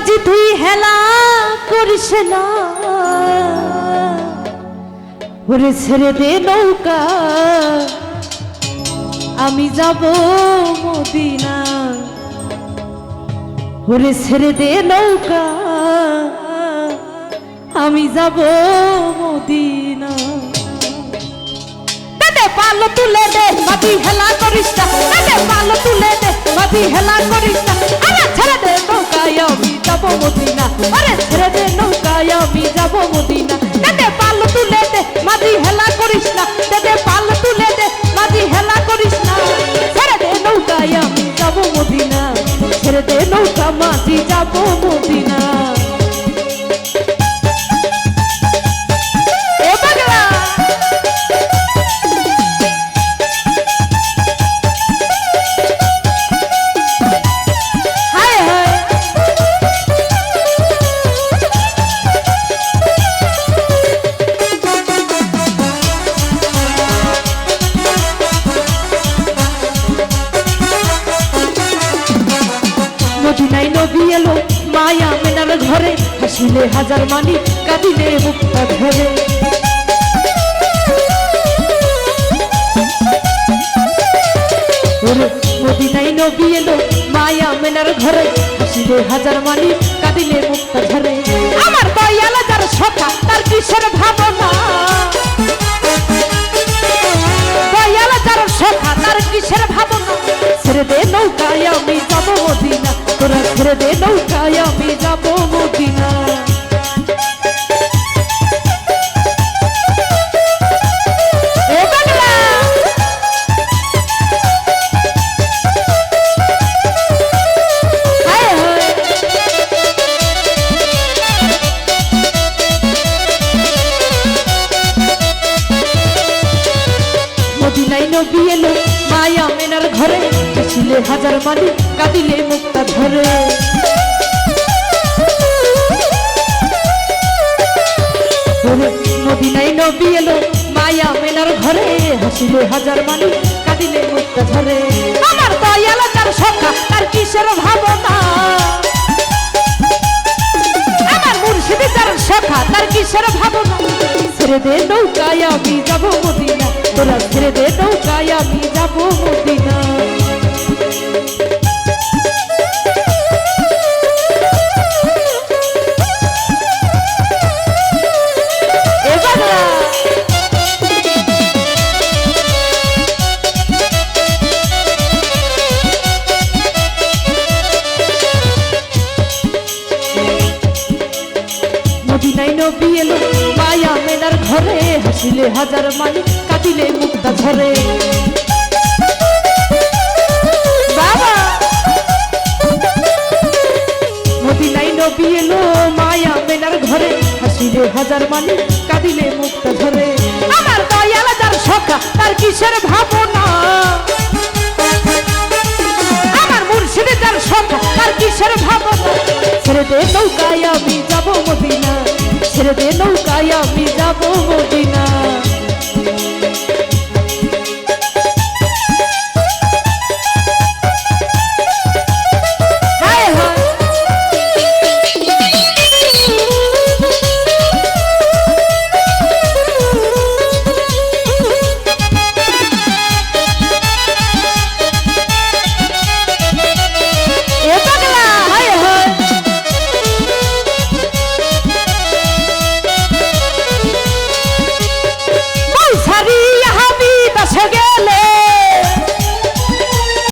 মাঝি তুই হেলা করিস না। ওরে ছেড়ে দে নৌকা। আমি যাব মদিনা। ওরে ছেড়ে দে নৌকা। আমি যাব মদিনা। দে পালো তুলে দে, মাটি হেলা করিস না। পালো তুলে দে, মাটি হেলা করিস মদিনা। আরে ছেড়ে দে নৌকায়, আমি যাব মদিনা। দে পাল তুলে দে মাঝি হেলা করিস না। দে পাল তুলে দে মাঝি হেলা করিস না। ছেড়ে দে নৌকায়, আমি যাব মদিনা। ছেড়ে দে নৌকা মাঝি যাব মদিনা। ঘরে, হাসিলে হাজার মানি, কাঁদিলে মুক্তা ধরে ওরে, মদিনায় নবী এলো, মায়া মেনার ঘরে, হাসিলে হাজার মানি, কাঁদিলে মুক্তা ধরে আমার দয়াল যার সখা, তার কিসের ভাবনা। ছেড়ে দে নৌকায় আমি যাব মদিনা, তোরা ছেড়ে দে নৌকায় ছিলে হাজার মানি কাঁদিলে মুক্তা ধরে। ওরে মদিনাই নবী এলো, মায়া মেনার ঘরে, হাসিলে হাজার মানি কাঁদিলে মুক্তা ধরে। আমার দয়াল তার সখা, তার কিসের ভাবনা? সখা, তার কিসের ভাবনা? ছেড়ে দে নৌকায় আমি যাব মদিনা তোরা ছেড়ে দে নৌকায় আমি যাব মদিনা ঘরে হাসিলে হাজার মানি কাটিলে মুক্তা ঝরে। মায়া মেনার ঘরে, হাসিলে হাজার মানি কাঁদিলে মুক্তা ঝরে। আমার দয়াল যার সখা, তার কিসের ভাবনা? আমার মুর্শিদে যার সখা, তার কিসের ভাবনা? ছেড়ে দে নৌকায় আমি দে নৌকায় আমি যাব মদিনা